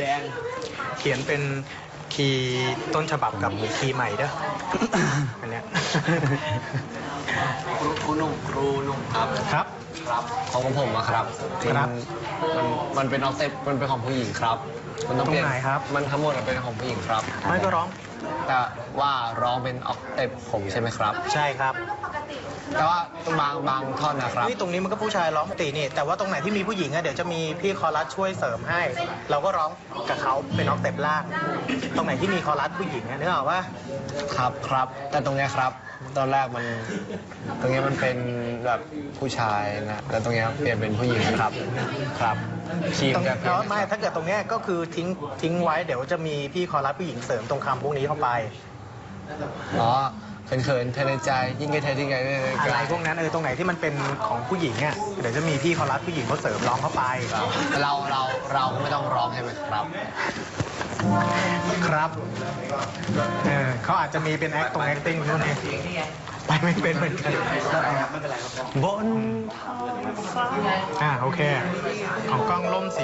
แดงเขียนเป็นคีย์ต้นฉบับกับคีย์ใหม่เด้อ อันเนี้ย ครูครูหนุ่มครูหนุ่มครับครับ ครับของผมอะครับครับ มันมันมันเป็นออฟเซ็ตมันเป็นของผู้หญิงครับ มันต้องเปลี่ยตรงไหนครับ มันทั้งหมดอะเป็นของผู้หญิงครับ ไม่ก็ร้อง แต่ว่าร้องเป็นออกเต็ปผมใช่ไหมครับ ใช่ครับ แต่ว่าบางบางท่อนนะครับ นี่ตรงนี้มันก็ผู้ชายร้องปกตินี่ แต่ว่าตรงไหนที่มีผู้หญิงอะเดี๋ยวจะมีพี่คอรัสช่วยเสริมให้ เราก็ร้องกับเขาเป็นออกเต็ปล่าง ตรงไหนที่มีคอรัสผู้หญิงอะนึกออกว่าครับครับ แต่ตรงเนี้ยครับ ตอนแรกมัน ตรงเนี้ยมันเป็นแบบผู้ชายนะแล้วตรงเนี้ยเปลี่ยนเป็นผู้หญิงนะครับครับคีมตรงจะเปลี่ยแล้วนไม่ถ้าเกิดตรงเนี้ยก็คือทิ้งทิ้งไว้เดี๋ยวจะมีพี่คอรัสผู้หญิงเสริมตรงคำพวกนี้เข้าไป อ๋อเขินๆเธอในใจ ยิ่งใกล้เธอที่ไกลไม่ไกอะลไรพวกนั้นเออตรงไหนที่มันเป็นของผู้หญิงอะเดี๋ยวจะมีพี่คอรัสผู้หญิงเขาเสริมร้องเข้าไป เราเราเราไม่ต้องร้องใช่ไหมครับ ครับเออเขาอาจจะมีเป็น act ตรง acting นู่นเองไปไม่เป็นเหมือนกันบนอ่าโอเค ของกล้องล่มสี